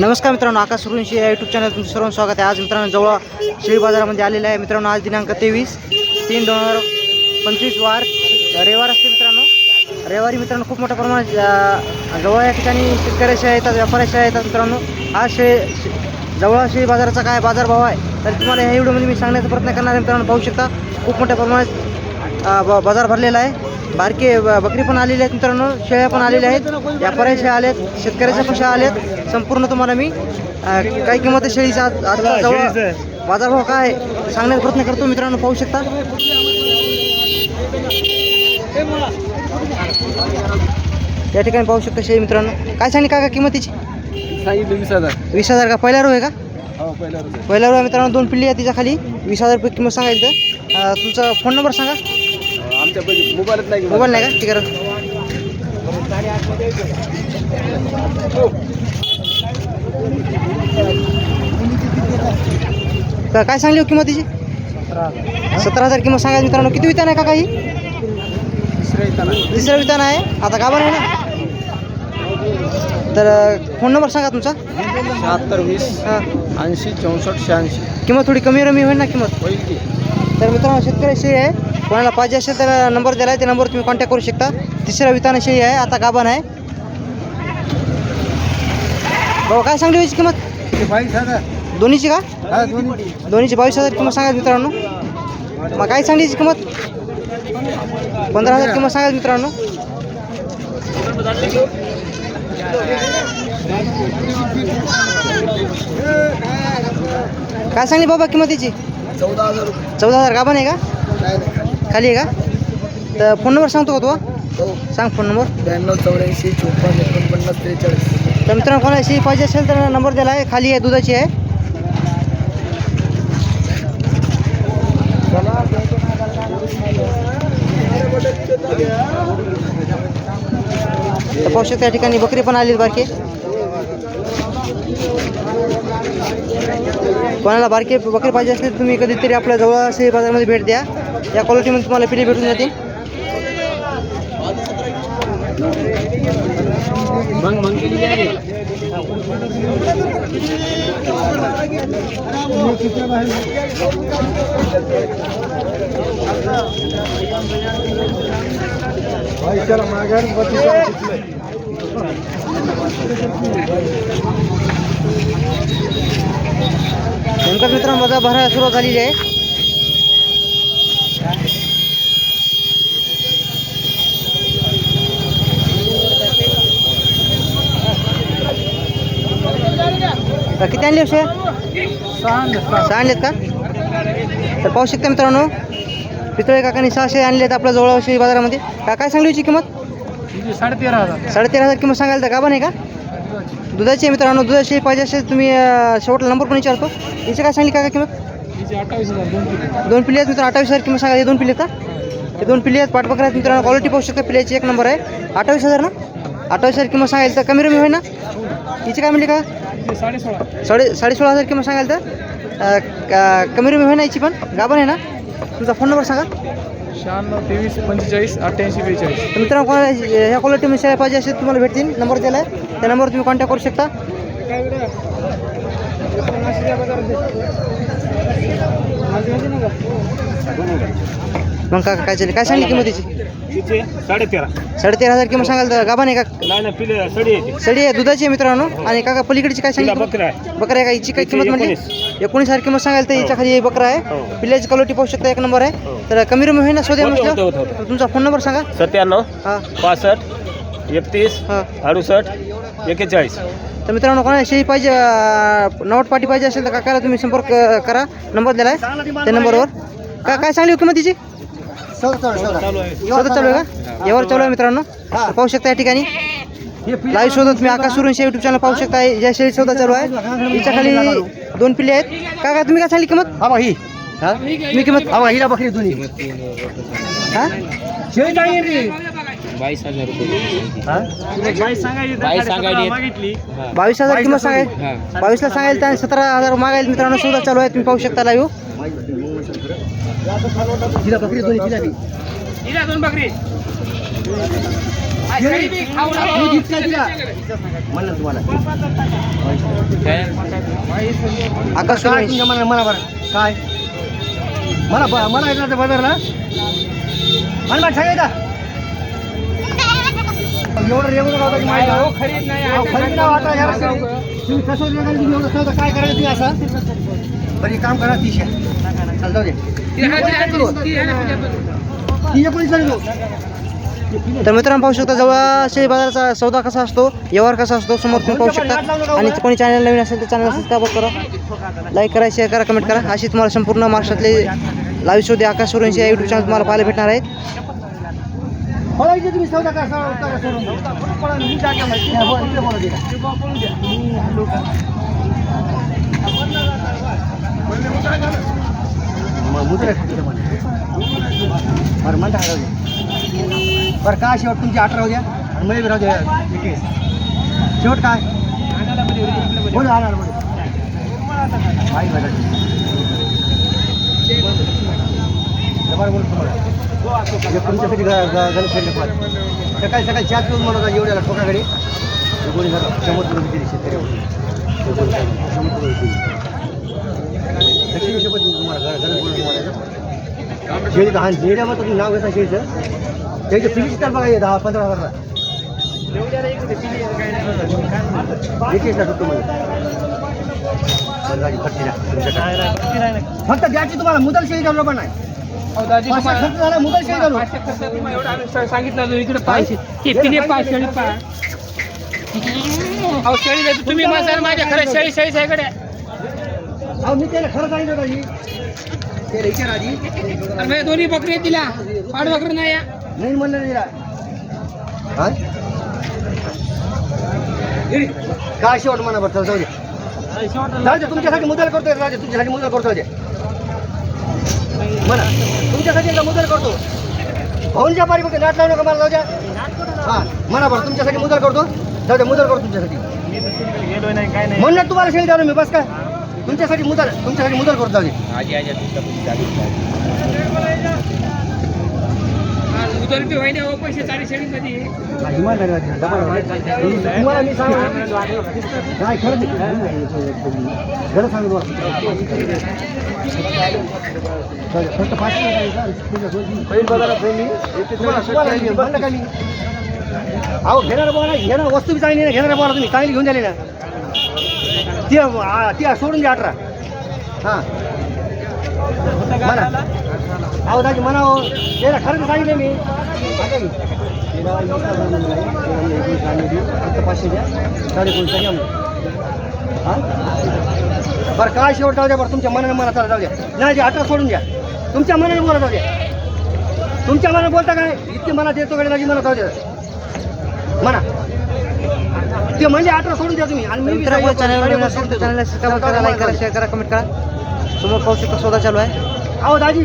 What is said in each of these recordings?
नमस्कार मित्रांनो आकाश सुरुंशी या यूट्यूब चॅनल तुमचं सर्वांचं स्वागत आहे. आज मित्रांनो जवळ शेळी बाजारामध्ये आलेलं आहे मित्रांनो आज दिनांक तेवीस तीन दोन हजार पंचवीस वार रविवार असते मित्रांनो. रविवारी मित्रांनो खूप मोठ्या प्रमाणात जवळ या ठिकाणी शेतकऱ्याशिवाय येतात व्यापाऱ्याशिवाय येतात मित्रांनो. आज शे जवळ शेळी बाजाराचा काय बाजारभाव आहे तर तुम्हाला ह्या व्हिडिओमध्ये मी सांगण्याचा प्रयत्न करणार आहे मित्रांनो. पाहू शकता खूप मोठ्या प्रमाणात ब- बाजार भरलेला आहे. बारके बकरी पण आलेली आहेत मित्रांनो शेळ्या पण आलेल्या आहेत. व्यापाऱ्या शेळ्या आल्यात शेतकऱ्याच्या पण शेळ्या आल्यात. संपूर्ण तुम्हाला मी काय किंमत शेळीचा आज- आजचा जवळ बाजारभाव? काय सांगण्याचा प्रयत्न करतो मित्रांनो पाहू शकता. या ठिकाणी पाहू शकता शेळी मित्रांनो. काय सांगली का किंमतीची सांगितलं वीस हजार. वीस हजार का? पहिला रो आहे का? हो पहिला रुपये पहिला रो आहे मित्रांनो दोन पिल्ली आहे तिच्या खाली. वीस हजार रुपये किंमत सांगायचं तुमचा फोन नंबर सांगा. मोबाईलच नाही मोबाईल नाही का? ठीक आहे का- काय सांगली हो किंमत तिची? सतरा हजार किंमत सांगायची मित्रांनो. किती वितान आहे का काही तिसरं वितान आहे आता गाभण आहे ना? तर फोन नंबर सांगा तुमचा. शहात्तर वीस हां. ऐंशी चौसष्ट शहाऐंशी. किंमत थोडी कमी रमी होईल ना किंमत? होईल की. तर मित्रांनो शेतकऱ्याशी आहे. कोणाला पाहिजे असेल तर नंबर दिला आहे त्या नंबर तुम्ही कॉन्टॅक्ट करू शकता. तिसऱ्या वितानाशी आहे आता गाभण आहे. बाबा काय सांगली याची किंमत? बावीस हजार दोन्हीची का? दोन्हीची बावीस हजार किंमत सांगा मित्रांनो. मग काय सांगली याची किंमत? पंधरा हजार किंमत सांगा मित्रांनो. काय सांगली बाबा किंमत याची चौदा हज़ार चौदा का नाही खाली। आहे का तर फ़ोन नंबर सांगतो का तू हो सांग फ़ोन नंबर। ब्याण्णव चौऱ्याऐंशी चोपन्न एकोणपन्नास त्रेचाळीस. तर मित्रांनो कोणाला पाहिजे असेल तर नंबर दिला आहे. खाली आहे दुधाची आहे. तर पाहू शकता या ठिकाणी बकरी पण आली बारके. कोणाला बारके बकरी पाहिजे असतील तर तुम्ही कधीतरी आपल्या जवळ असे बाजारामध्ये भेट द्या. या क्वालिटीमध्ये तुम्हाला पिढी भेटून जातील नेमकंच मित्रांनो माझा भरायला सुरुवात झालेली आहे. किती आणले असे? सहा आणलेत का? तर पाहू शकता मित्रांनो पितळे काकांनी सहाशे आणले आहेत आपल्या जवळ शेळी बाजारामध्ये. का काय सांगली याची किंमत? साडे तेरा हजार. साडेतेरा हजार किंमत सांगायला तर गाभण आहे का? दुधाची आहे मित्रांनो दुधाची पाहिजे असेल तुम्ही शेवटला नंबर पण विचारतो. याची काय सांगली काका किंमत? दोन पिल्ले. आहेत मित्रांनो अठ्ठावीस हजार किंमत सांगा हे दोन पिल्ले आहेत का? हे दोन पिल्ले आहेत पाठबकरा आहेत मित्रांनो क्वालिटी पाहू शकता पिल्ल्याची एक नंबर आहे. अठ्ठावीस हजार ना? अठ्ठावीस हजार किंमत सांगायला तर कमी रमी होईल ना? हिची काय म्हणली का? साडे सोळा साडे साडे सोळा हजार किंमत सांगायला तर क- कमी रमी होईल ना हिची पण? गाभण आहे ना? तुमचा फोन नंबर सांगा. शहाण्णव तेवीस पंचेचाळीस अठ्ठ्याऐंशी बेचाळीस. तर मित्रांनो कोणाला ह्या क्वालिटीमध्ये शेळ्या पाहिजे असेल तुम्हाला भेटतील. नंबर दिला आहे त्या नंबरवर तुम्ही कॉन्टॅक्ट करू शकता. मग का काय चालेल काय सांगली किंमतीची? तिचे साडे तेरा साडेतेरा हजार किंमत सांगाल तर गाभा नाही का? नाही ना पिले सडी येते सडी आहे दुधाची आहे मित्रांनो. आणि काका पलीकडची काय सांगितली? बकरा आहे. बकरा आहे का? हिची काय किंमत म्हणली? एकोणीस. हजार किंमत सांगाल तर हिच्या खाली बकरा आहे. हो. पिल्ल्याची क्वालिटी पाहू शकता एक नंबर आहे. हो. तर कमी रमी होईल ना म्हटलं. तर तुमचा फोन नंबर सांगा. सत्त्याण्णव हां. पासष्ट एकतीस हां. अडुसष्ट एक्केचाळीस तर मित्रांनो कोणाला शेळी पाहिजे अं, नवट पाटी पाहिजे असेल तर काकाला तुम्ही संपर्क करा. नंबर दिला आहे त्या नंबरवर. का काय सांगली हो किंमत तिची? शोधत चालू आहे. का? यावर चालू आहे मित्रांनो. तर पाहू शकता या ठिकाणी. लाईव्ह शोधत तुम्ही आकाश सुरूंशी युट्यूब चॅनल पाहू शकता. या शेळी शोधा चालू आहे. हिच्या खाली दोन पिल्ले आहेत. का काय तुम्ही काय सांगली किंमत? हा ही. हा? मी किंमत हा हिला बकरी दोन्ही. हा? बावीस हजार रुपये. बावीस हजार किंमत सांगाय बावीसला सांगायला तर सतरा हजार मागायला मित्रांनो सुद्धा चालू आहे. तुम्ही पाहू शकता लाईव्ह तिला. दोन बकरी आकाश काय मना म्हणा बरं काय मला मला येणार बाजारला मला मला सांगायचं एवढं रेगुलर आहे? खरीद नाही खरेदी आता कसं काय करायचं असं? बरं एक काम करा तीसशे चल जाऊ दे. तर मित्रांनो पाहू शकता जवळ शेळी बाजाराचा सौदा कसा असतो व्यवहार कसा असतो समोर तुम्ही पाहू शकता. आणि कोणी चॅनल नवीन असेल तर चॅनल सबस्क्राईब करा. लाईक करा शेअर करा कमेंट करा. अशी तुम्हाला संपूर्ण महाराष्ट्रातले लाईव्ह शोधे आकाश सुरेंशी या यूट्यूब चॅनल तुम्हाला पाहायला भेटणार आहेत. तुम्ही सौदा करा सोडून द्या. बोला, इकडे बोला तिला. मग मुद्रा आहे बरं म्हणता राहू द्या बरं काय शेवट तुमची अठरा राहू द्या. आणि मध्ये राहू द्या. शेवट काय? बोल बोल आई बरं. बरं बोल तुमच्यासाठी गणेश खेळले पाहिजे सकाळी सकाळी चार पिऊन म्हणत एवढ्याला ठोकाकडे कोणी झालं? शंभर रुपये दिली शंभर रुपये दिली. लक्ष्मी शपथ देऊ तुम्हाला? गणेश बोलून तुम्हाला शेळी हा तुम्ही नाव घेता शेळीचं? त्याची फिरीची तर बघा दहा पंधरा हजारला? एकवीस लाख तुमच्याकडे फक्त द्यायची तुम्हाला मुदल शेळी चालू पण नाही. पाचशे सांगितलं इकडे पाचशे हे पिले पाच शेळी तुम्ही माझ्या खरं शेळी शेळी साईकडे अहो मी त्याला खरं सांगितलं होतं अरे दोन्ही बकरी दिल्या पाड बकरी नाही या. नाही म्हणलं नाही. हा? काय शेवट म्हणा बरं जाऊ दे. जाऊ दे तुमच्यासाठी मुदल करतोय राजा तुमच्यासाठी मुदल करतोय ते म्हणा तुमच्यासाठी एकदा मुदल करतो. भाऊंच्या पारी बघ नाट लावू नका मला जाऊ द्या. हा म्हणा बरं तुमच्यासाठी मुदल करतो. जाऊ द्या मुदल करतो तुमच्यासाठी. म्हणलं तुम्हाला शेळी जाऊ मी बस काय तुमच्यासाठी मुदल तुमच्यासाठी मुदल करतो बी होईना हो पैसे चाळीस हा. तुम्हाला मी सांगू खरं. खरं सांगतो फक्त पाचशे तुम्हाला मी म्हणलं का मी? अहो घेणार बोला घेणार वस्तू बी चांगली नाही घेणार बोला तुम्ही. चांगली घेऊन द्याली ना. ती आ, सोडून द्या अठरा. हां. म्हणा. अहो दाजी म्हणा हो त्याला खरं सांगितलं मी. आता पाचशे द्या साडे घ्या मग हां? बरं काय शेवट जाऊ द्या बरं तुमच्या मनाने मला चला जाऊ द्या. नाही ते अठरा सोडून द्या. तुमच्या मनाने बोला जाऊ द्या. तुमच्या मनाने बोलता काय? इतकी मला देतो कडे दाजी मला जाऊ द्या. म्हणा. ते म्हणजे अठरा सोडून द्या तुम्ही. आणि मी बी मित्रांनो साडे चॅनल नवीन एकोणीस असेल तर चॅनलला. सबस्क्राईब करा लाईक करा शेअर करा कमेंट करा. समोर पाहू शकता सौदा चालू आहे. अहो दाजी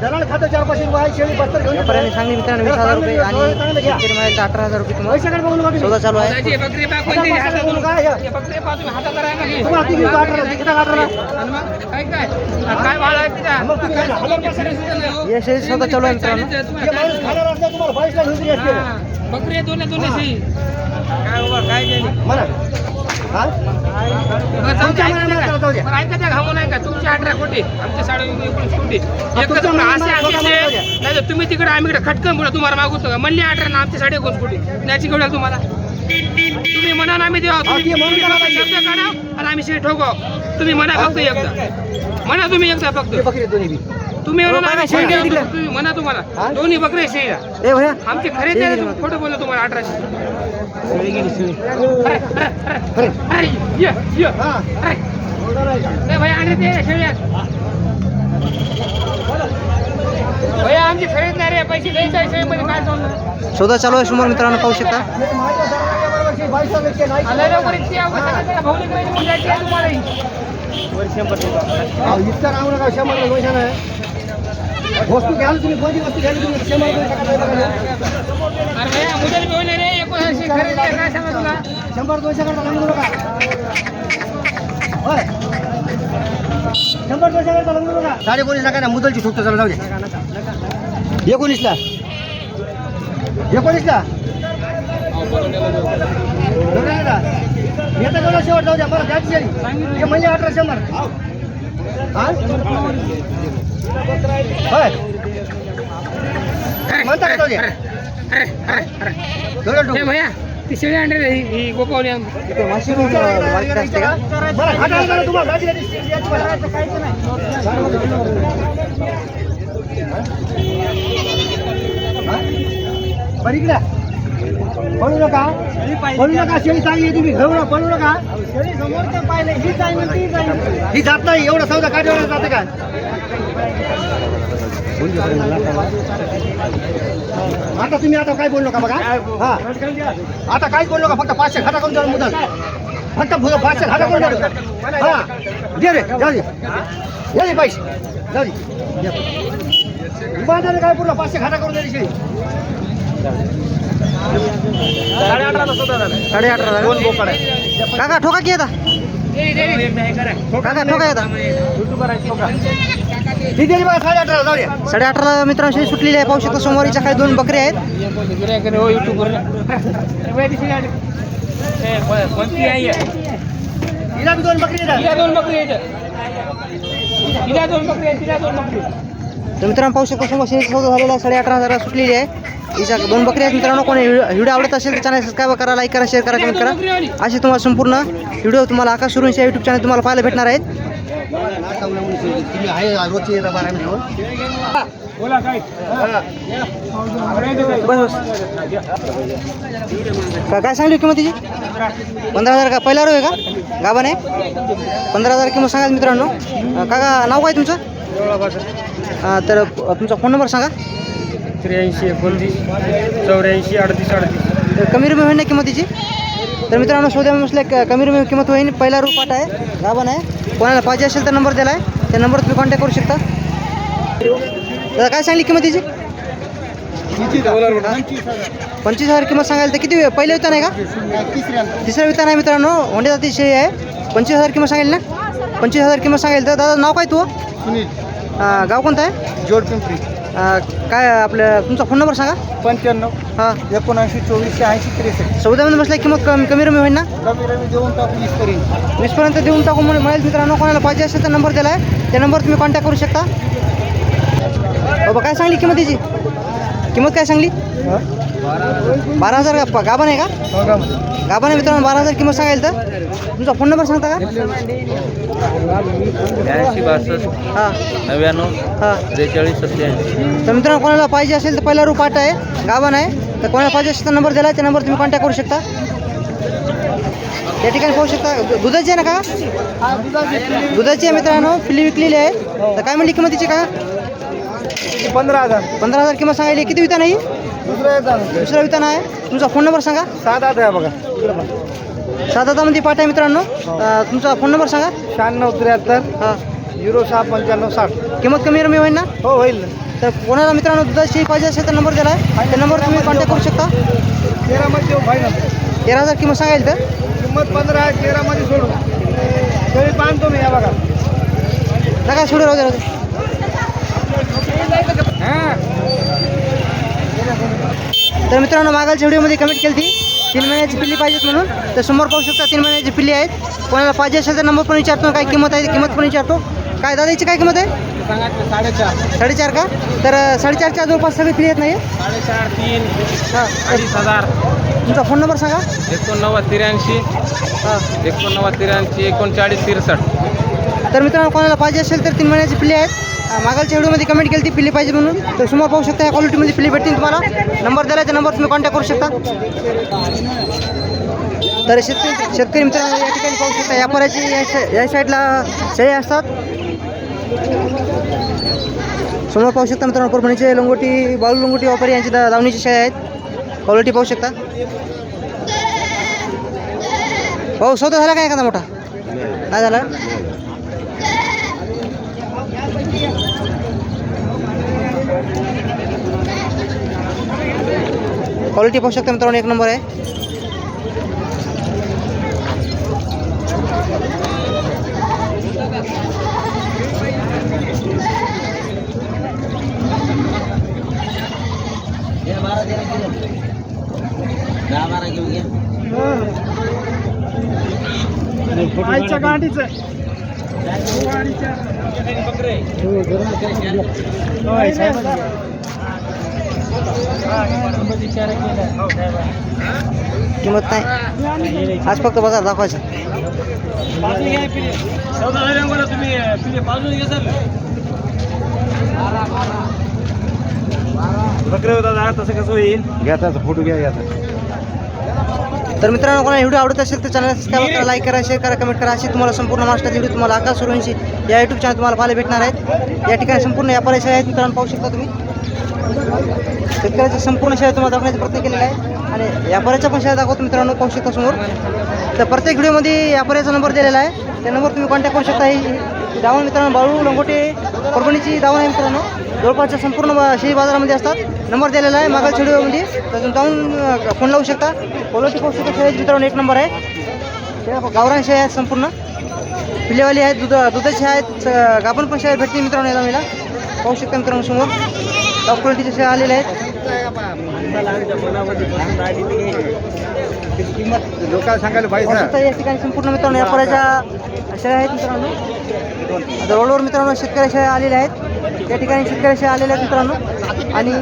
दलाल खातं चार पाचशे रुपये आहे, शेळी बस्तर घेऊन व्यापाऱ्यांनी सांगली मित्रांनो वीस हजार रुपये आणि शेतकरी अठरा हजार रुपये तुम्हाला पैशाकडे बघू नका तुम्ही. सौदा चालू आहे. बकरी पा कोणती? हातात बघू? हे बकरी पा तुम्ही हातात धरा ना घे. तुम्हाला ती घेऊन अठरा किती अठरा आणि मग? काय काय? आणि काय भाडं आहे तिथं? मग तुम्ही काय? हजार नाही हो. या शेळी सौदा चालू आहे मित्रांनो. तुम्हाला माणूस खाणार असला तुम्हाला बाईसला घेऊन दिली असते हा. बकरी दोन्ही दोन्ही म्हणा. हा? तुमच्या मनाने घामू नाही का? तुमची अठरा कोटी आमचे साडे एकोणीस कोटी. असे द्या. नाही तर तुम्ही तिकडे आम्ही इकडे खटकन पुढे तुम्हाला मागवतो का म्हणले अठरा ना आमचे साडे एकोणीस कोटी. त्याची केवढ्या तुम्हाला? तुम्ही म्हणा ना आम्ही देऊ अहो, तुम्ही ते म्हणून तुम्ही करा फक्त पाहिजे. शब्द काढा आणि आम्ही शेळ ठोकाव तुम्ही म्हणा फक्त एकदा. म्हणा तुम्ही एकदा फक्त. बकरी आहेत दोन्ही बी. तुम्ही म्हणा ना, बघा, आम्ही शेळी शेळ दिली. ठोकाव. तुम्ही म्हणा हा? तुम्हाला दोन्ही बकरे शेळीला ए भैया आमची खरेदी आहे तुम्ही खोटं बोललो तुम्हाला अठराशे. शेळी गेली भैया आणि ते भैया आमची खरेदी नाही रे पैसे द्यायचे आहे शेळीमध्ये काय चाललं चालू आहे सुमार मित्रांनो पाहू शकता तुम्हालाही. अहो, इतकं नका शंभर नाही वस्तू घ्याल तुम्ही कोणती वस्तू घ्याल तुम्ही शंभर शंभर दोनशे शंभर दोनशे साडे एकोणीसला काय ना मुदलची ठोकतो चला जाऊ दे. एकोणीसला? एकोणीसला? येतं तेवढा शेवट जाऊ द्या मला द्यायची हे म्हणजे अठरा शंभर? होय. म्हणता का जाऊ द्या भैया ती शेळी ही ही गोपावली आम बरं. हा? इकडे. पळू नका. पळू नका शेळी चांगली आहे तुम्ही घेऊ नका पळू नका. ही जात नाही एवढा सौदा काढायला जाते का आता तुम्ही आता काय बोलू नका बघा हा आता काहीच बोलू नका फक्त पाचशे खाता करून द्या मुदल फक्त पाचशे खाता करून द्या हा दे रे जाऊ दे रे पैसे जाऊ दे काय पूर्ण पाचशे खाता करून द्या शेळी साडे अठराला सुद्धा झालं साडे अठरा दोन बोकड आहे काका ठोका की आता काका ठोका येता ही साडे अठराला शेळी सुटलेली आहे. पाहू शकता सोमवारीच्या काही दोन बकरी आहेत. तर मित्रांनो पाहू शकता समोर सौदा झालेला साडे अठरा हजार सुटलेली आहे. हिच्या दोन बकरी आहेत मित्रांनो. कोणी व्हिडिओ आवडत असेल तर चॅनल सबस्क्राईब करा लाईक करा शेअर करा कमेंट करा. असे तुम्हाला संपूर्ण व्हिडिओ तुम्हाला आकाश सुरूंच्या युट्यूब चॅनल तुम्हाला पाहायला भेटणार आहेत. तुम्ही आहे रोजची येता बारा मिनिट बोला काय बस बस का काय सांगली किंमत तिची? पंधरा हजार का? पहिला रो आहे का? आहे पंधरा हजार किंमत सांगा मित्रांनो. काका नाव काय तुमचं? तर तुमचा फोन नंबर सांगा. त्र्याऐंशी एकोणतीस चौऱ्याऐंशी अडतीस अडतीस. तर कमी रुपये होईल ना किंमत तिची? तर मित्रांनो शोध्या क- कमी रुपये किंमत होईल पहिला रूपाट आहे. गाभण आहे. कोणाला पाहिजे असेल तर नंबर दिला आहे. त्या नंबर तुम्ही कॉन्टॅक्ट करू शकता. दादा काय सांगली किंमत तिची? पंचवीस हजार किंमत सांगायला तर किती पहिले वितान आहे का? तिसरं वितान आहे मित्रांनो. होंडे जाती शेळी आहे. पंचवीस हजार किंमत सांगेल ना? पंचवीस हजार किंमत सांगेल तर दादा नाव काय तू? गाव कोणतं आहे? जोड पिंपरी अं, काय आपलं तुमचा फोन नंबर सांगा. पंच्याण्णव हां. एकोणऐंशी चोवीसशे ऐंशी त्रेसष्ट. चौदामध्ये बसल्या किंमत कमी कमी रमी होईल ना? रवी रवी देऊन टाकू वीस करीन वीसपर्यंत देऊन टाकू म्हणून मिळेल मित्रांनो कोणाला पाहिजे असेल तर नंबर दिला आहे त्या नंबर तुम्ही कॉन्टॅक्ट करू शकता. बाबा काय सांगली किंमत त्याची किंमत काय सांगली? बारा हजार का गाभण आहे का? आहे मित्रांनो बारा हजार किंमत सांगायला तर. तुमचा फोन नंबर सांगता का? ब्याऐंशी बासष्ट हां. नव्याण्णव हां. त्रेचाळीस सत्याऐंशी तर मित्रांनो कोणाला पाहिजे असेल तर पहिला रूपाट आहे गाभण आहे. तर कोणाला पाहिजे असेल तर नंबर दिला आहे त्या नंबर तुम्ही कॉन्टॅक्ट करू शकता. त्या ठिकाणी पाहू शकता दु- दुधाची आहे ना का? दुधाची आहे मित्रांनो पिल्ली विकलेली आहे. तर काय म्हणली किंमत तिची का? पंधरा हजार. पंधरा हजार किंमत सांगायली. किती वितान आहे ही? दुसरं दुसरा वितान आहे तुमचा फोन नंबर सांगा. सात आठ आहे बघा. सात हजारमध्ये पाठ आहे मित्रांनो अं, तुमचा फोन नंबर सांगा. शहाण्णव त्र्याहत्तर हां. झिरो सहा पंच्याण्णव साठ. किंमत कमी रमी होईल ना? हो होईल. तर कोणाला मित्रांनो दुधाची पाहिजे असेल तर नंबर दिला आहे त्या नंबर तुम्ही कॉन्टॅक्ट करू शकता. तेरामध्ये फायनल तेरा हजार किंमत सांगायला तर? किंमत पंधरा आहे तेरामध्ये सोडू. तरी बांधतो मी या बघा. नका सोडू राहू दे, राहू दे. तर मित्रांनो मागालच्या व्हिडिओमध्ये कमेंट केली ती तीन महिन्याची पिल्ली पाहिजेत म्हणून. तर समोर पाहू शकता तीन महिन्याची पिल्ली आहेत. कोणाला पाहिजे असेल तर नंबर पण विचारतो. काय किंमत आहे किंमत पण विचारतो. काय दादाची काय किंमत आहे? साडेचार साडेचार का? तर साडेचारच्या जवळपास सगळी फ्री आहेत नाही साडेचार तीन हां. अडीच हजार. तुमचा फोन नंबर सांगा. एकोणनव्वद त्र्याऐंशी. हां. एकोणनव्वद त्र्याऐंशी एकोणचाळीस तिरसष्ट. तर मित्रांनो कोणाला पाहिजे असेल तर तीन महिन्याची पिल्ली आहेत. मागालच्या व्हिडिओमध्ये कमेंट केली ती पिली पाहिजे म्हणून. तर समोर पाहू शकता या क्वालिटीमध्ये पिली भेटतील तुम्हाला. नंबर दिला त्या नंबर तुम्ही कॉन्टॅक्ट करू शकता. तर शेतकरी शेतकरी मित्रांनो या ठिकाणी पाहू शकता या पराची या साईडला शेळी असतात. समोर पाहू शकता मित्रांनो परभणीचे लंगोटी बाळू लंगोटी वापर यांची लावणीची दावणीची आहेत. क्वालिटी पाहू शकता. भाऊ सौदा झाला काय एखादा मोठा? काय झाला? क्वालिटी पाहू शकता मित्रांनो एक नंबर आहे. आईच्या गाडीच किंमत नाही. आज फक्त बाजार दाखवायचा. तसं कसं होईल घ्या त्याचा फोटो घ्या घ्या. तर मित्रांनो कोणाला व्हिडिओ आवडत असेल तर चॅनल सबस्क्राईब करा लाईक करा शेअर करा कमेंट करा. अशी तुम्हाला संपूर्ण महाराष्ट्रात व्हिडिओ तुम्हाला आकाश सुरवंशी या युट्यूब चॅनल तुम्हाला पाहायला भेटणार आहेत. या ठिकाणी संपूर्ण व्यापारी शेळ्या आहेत मित्रांनो पाहू शकता तुम्ही. शेतकऱ्याच्या संपूर्ण शेळ्या तुम्हाला दाखवण्याचा प्रयत्न केलेला आहे. आणि व्यापाऱ्याच्या पण शेळ्या दाखवतो मित्रांनो पाहू शकता समोर तर प्रत्येक व्हिडिओमध्ये व्यापाऱ्याचा नंबर दिलेला आहे. त्या नंबर तुम्ही कॉन्टॅक्ट करू शकता. ही दावण मित्रांनो बाळू लंगोटे परभणीची दावण आहे मित्रांनो. जवळपासच्या संपूर्ण बा- बाजारामध्ये असतात. नंबर दिलेला आहे मागच्या व्हिडिओमध्ये. तर तुम्ही जाऊन फोन लावू शकता. क्वालिटी पाहू शकता शेळ्याची मित्रांनो एक नंबर आहे. शेळ्या गावरान शेळ्या आहेत संपूर्ण. पिल्लेवाली आहेत दुध दुधाचे आहेत गाभण पण शेळ्या भेटतील मित्रांनो याला मला. पाहू शकता मित्रांनो समोर. टॉप क्वालिटीचे शेळ्या आलेल्या आहेत. किंमत लोकांना सांगायला पाहिजे या ठिकाणी संपूर्ण मित्रांनो व्यापाऱ्याच्या शेळ्या आहेत मित्रांनो. रोडवर मित्रांनो शेतकऱ्या शेळ्या आलेल्या आहेत. त्या ठिकाणी शेतकऱ्या शेळ्या आलेल्या आहेत मित्रांनो. आणि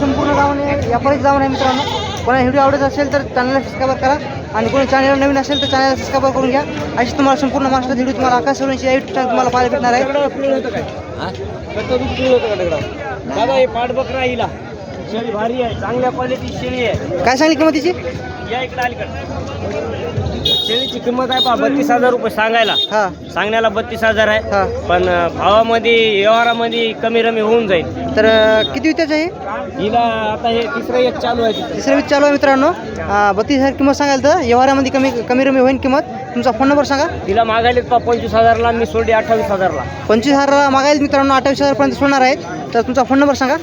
संपूर्ण गावाने व्यापारीच जाऊन आहे मित्रांनो. कोणा व्हिडिओ आवडत असेल तर चॅनलला सबस्क्राईब करा. आणि कोणी चॅनल नवीन असेल तर चॅनलला सबस्क्राईब करून घ्या. अशी तुम्हाला संपूर्ण महाराष्ट्रात व्हिडिओ तुम्हाला आकाश सोडून युट्यूब चॅनल तुम्हाला पाहायला भेटणार आहे. दादा हे पाठबकरा शेळी भारी आहे चांगल्या क्वालिटी शेळी आहे. काय सांगली किंमत तिची? या इकडे अलीकडे. शेळीची किंमत आहे पहा बत्तीस हजार रुपये सांगायला. हां. सांगण्याला बत्तीस हजार आहे. हां. पण अं, भावामध्ये व्यवहारामध्ये कमी रमी होऊन जाईल. तर अं, किती वित्याचं आहे हिला आता हे तिसरं एक चालू आहे. तिथं तिसरं वीज चालू आहे मित्रांनो. अं, बत्तीस हजार किंमत सांगाल तर व्यवहारामध्ये कमी कमी रमी होईल किंमत. तुमचा फोन नंबर सांगा. तिला मागायलेत पा पंचवीस हजारला मी सोडली अठ्ठावीस हजारला. पंचवीस हजार मागायला मित्रांनो अठ्ठावीस हजारपर्यंत सोडणार आहेत. तर तुमचा फोन नंबर सांगा.